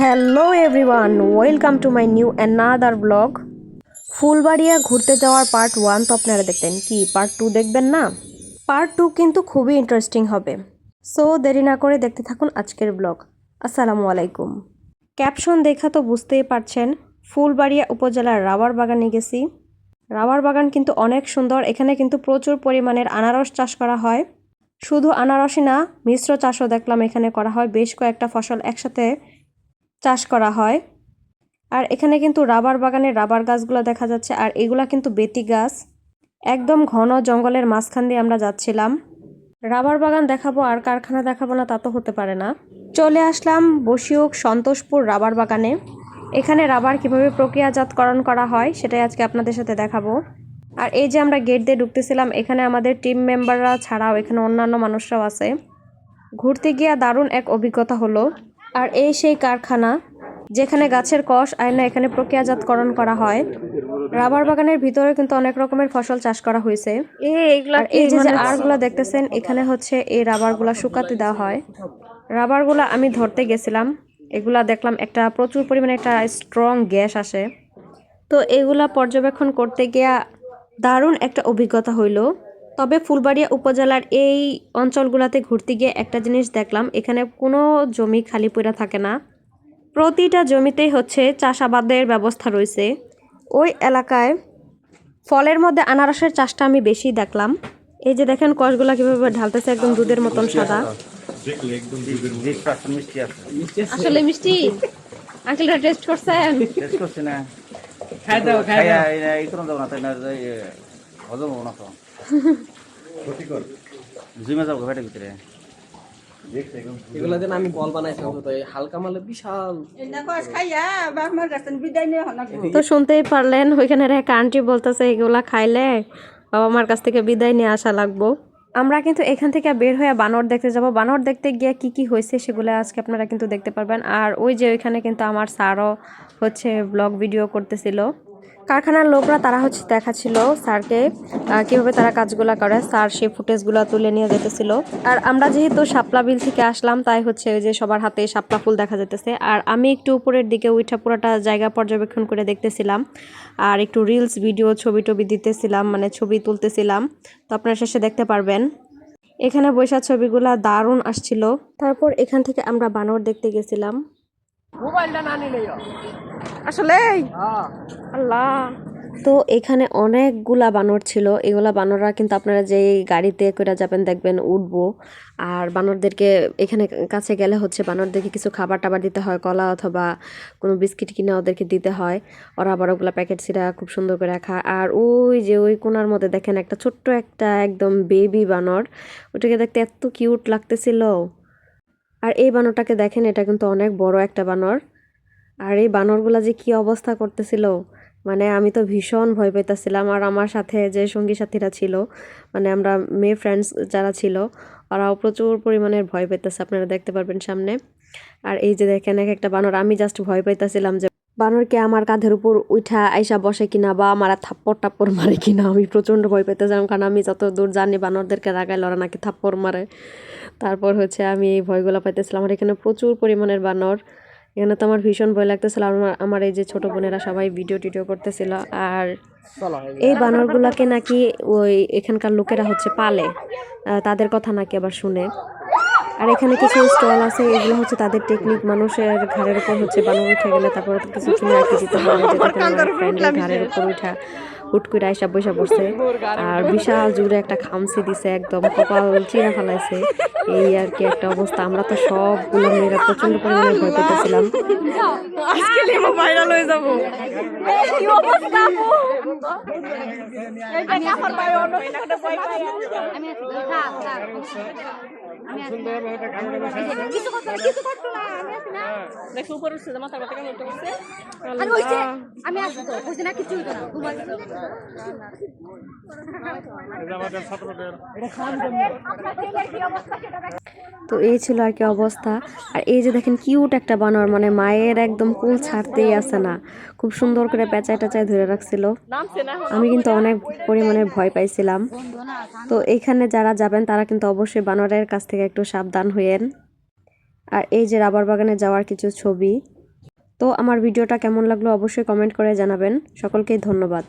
Hello everyone welcome to my new another blog Phulbaria ঘুরতে যাওয়ার part one তো আপনারা দেখতেন কি? পার্ট টু দেখবেন না? পার্ট টু কিন্তু খুবই ইন্টারেস্টিং হবে। সো দেরি না করে দেখতে থাকুন আজকের ব্লগ আসসালামু আলাইকুম। ক্যাপশন দেখা তো বুঝতেই পারছেন, ফুলবাড়িয়া উপজেলার রাবার বাগানে গেছি। রাবার বাগান কিন্তু অনেক সুন্দর, এখানে কিন্তু প্রচুর পরিমাণের আনারস চাষ করা হয়। শুধু আনারসই না, মিশ্র চাষও দেখলাম এখানে করা হয়, বেশ কয়েকটা ফসল একসাথে চাষ করা হয়। আর এখানে কিন্তু রাবার বাগানে রাবার গাছগুলো দেখা যাচ্ছে, আর এগুলা কিন্তু বেতি গাছ। একদম ঘন জঙ্গলের মাঝখান দিয়ে আমরা যাচ্ছিলাম। রাবার বাগান দেখাবো আর কারখানা দেখাবো না, তা তো হতে পারে না। চলে আসলাম বসিউক সন্তোষপুর রাবার বাগানে। এখানে রাবার কীভাবে প্রক্রিয়াজাতকরণ করা হয়, সেটাই আজকে আপনাদের সাথে দেখাবো। আর এই যে আমরা গেট দিয়ে ঢুকতেছিলাম, এখানে আমাদের টিম মেম্বাররা ছাড়াও এখানে অন্যান্য মানুষরাও আছে। ঘুরতে গিয়ে দারুণ এক অভিজ্ঞতা হলো। আর এই সেই কারখানা যেখানে গাছের কষ আয়না এখানে প্রক্রিয়াজাতকরণ করা হয়। রাবার বাগানের ভিতরে কিন্তু অনেক রকমের ফসল চাষ করা হয়েছে। এই যে যে আরগুলা দেখতেছেন এখানে হচ্ছে এই রাবারগুলা শুকাতে দেওয়া হয়। রাবারগুলা আমি ধরতে গেছিলাম এগুলা দেখলাম একটা প্রচুর পরিমাণে একটা স্ট্রং গ্যাস আসে। তো এগুলা পর্যবেক্ষণ করতে গিয়া দারুণ একটা অভিজ্ঞতা হইল। তবে ফুলবাড়িয়া উপজেলার এই অঞ্চলগুলোতে ঘুরতে গিয়ে একটা জিনিস দেখলাম এখানে কোনো জমি খালি পড়ে থাকে না। প্রতিটা জমিতেই হচ্ছে চাষাবাদের ব্যবস্থা রয়েছে। ওই এলাকায় ফলের মধ্যে আনারসের চাষটা আমি বেশি দেখলাম। এই যে দেখেন কষগুলা কীভাবে ঢালতেছে একদম দুধের মতন সাদা। আসলে মিষ্টি? আঙ্কেলটা টেস্ট করছেন? টেস্ট করছি না। খাই দাও খাই দাও। এই না, করুন তাই না হজম হব না তো। জিমে যাব ঘাটের ভিতরে। এগুলা দিন আমি বল বানাইছিলাম তো হালকা মালে বিশাল। তো শুনতেই পারলেন ওইখানে এক আন্টি বলতেছে এগুলা খাইলে বাবা মার কাছ থেকে বিদায় নিয়ে আসা লাগবো। আমরা কিন্তু এখান থেকে বের হয়ে বানর দেখতে যাব। বানর দেখতে গিয়ে কি কি হয়েছে সেগুলো আজকে আপনারা কিন্তু দেখতে পারবেন। আর ওই যে ওইখানে কিন্তু আমার স্যারও হচ্ছে ব্লগ ভিডিও করতেছিল। কারখানার লোকরা তারা হচ্ছে দেখাচ্ছিল স্যারকে কীভাবে তারা কাজগুলা করে। স্যার সেই ফুটেজগুলো তুলে নিয়ে যেতেছিল। আর আমরা যেহেতু শাপলা বিল থেকে আসলাম, তাই হচ্ছে ওই যে সবার হাতে শাপলা ফুল দেখা যেতেছে আর আমি একটু উপরের দিকে উঠা পুরোটা জায়গা পর্যবেক্ষণ করে দেখতেছিলাম। আর একটু রিলস ভিডিও ছবি টবি দিতেছিলাম মানে ছবি তুলতেছিলাম। তো আপনারা শেষে দেখতে পারবেন। এখানে বৈশা ছবিগুলা দারুণ আসছিল। তারপর এখান থেকে আমরা বানর দেখতে গেছিলাম। মোবাইলটা না নিলেই আসলে? হ্যাঁ। আল্লাহ। তো এখানে অনেকগুলা বানর ছিল। এগুলা বানররা কিন্তু আপনারা যে গাড়িতে করে যাবেন দেখবেন উঠবো। আর বানরদেরকে এখানে কাছে গেলে হচ্ছে বানরদেরকে কিছু খাবার টাবার দিতে হয় কলা অথবা কোনো বিস্কিট কিনে ওদেরকে দিতে হয়। ওরা আবার ওগুলা প্যাকেট ছিঁড়া খুব সুন্দর করে রাখা আর ওই যে ওই কোনার মধ্যে দেখেন একটা ছোট্ট একটা একদম বেবি বানর। ওটাকে দেখতে এত কিউট লাগতেছিল। আর এই বানরটাকে দেখেন, এটা কিন্তু অনেক বড় একটা বানর। আর এই বানরগুলা যে কি অবস্থা করতেছিল মানে আমি তো ভীষণ ভয় পেতেছিলাম আর আমার সাথে যে সঙ্গী সাথীরা ছিল মানে আমরা মেয়ে ফ্রেন্ডস যারা ছিল, ওরাও প্রচুর পরিমাণের ভয় পেতেছে আপনারা দেখতে পারবেন সামনে। আর এই যে দেখেন, এক একটা বানর, আমি জাস্ট ভয় পাইতেছিলাম যে বানরকে আমার কাঁধের উপর উঠা, আইসা বসে কিনা বা আমার থাপ্পড় টাপ্পড় মারে কিনা, আমি প্রচণ্ড ভয় পেতেছিলাম। কারণ আমি যত দূর জানি বানরদেরকে রাগাইলে ওরা নাকি থাপ্পড় মারে। তারপর হচ্ছে আমি এই ভয়গুলো পাইতেছিলাম। আমার এখানে প্রচুর পরিমাণের বানর। এখানে তো আমার ভীষণ ভয় লাগতেছিল। আমার আমার এই যে ছোট বোনেরা সবাই ভিডিও টিডিও করতেছিল। আর এই বানরগুলোকে নাকি ওই এখানকার লোকেরা হচ্ছে পালে। তাদের কথা নাকি আবার শুনে। আর এখানে কিছু স্টল আছে এগুলো হচ্ছে তাদের টেকনিক মানুষের ঘাড়ের উপর হচ্ছে বানর উঠে গেলে তারপরে কিছু কিনে আর দিতে হবে যেটা ঘাড়ের উপর উঠা হুট করে আইসা বৈশা পড়ছে। আর বিশাল জুড়ে একটা খামসি দিছে একদম কপাল চিরা ফেলাইছে। এই আর কি একটা অবস্থা আমরা তো সবগুলো মেয়েরা প্রচণ্ড পরিমাণে ভয় পেতেছিলাম। আমি আসব তো বুঝছি না কিছু হইতো না ঘুমাই তো এই ছিল আর কি অবস্থা। আর এই যে দেখেন কিউট একটা বানর মানে মায়ের একদম কুল ছাড়তেই আসে না। খুব সুন্দর করে পেঁচায় টেঁচায় ধরে রাখছিল। আমি কিন্তু অনেক পরিমাণে ভয় পাইছিলাম। তো এখানে যারা যাবেন তারা কিন্তু অবশ্যই বানরের কাছ থেকে একটু সাবধান হইয়েন। আর এই যে রাবার বাগানে যাওয়ার কিছু ছবি। তো আমার ভিডিওটা কেমন লাগল অবশ্যই কমেন্ট করে জানাবেন। সকলকেই ধন্যবাদ।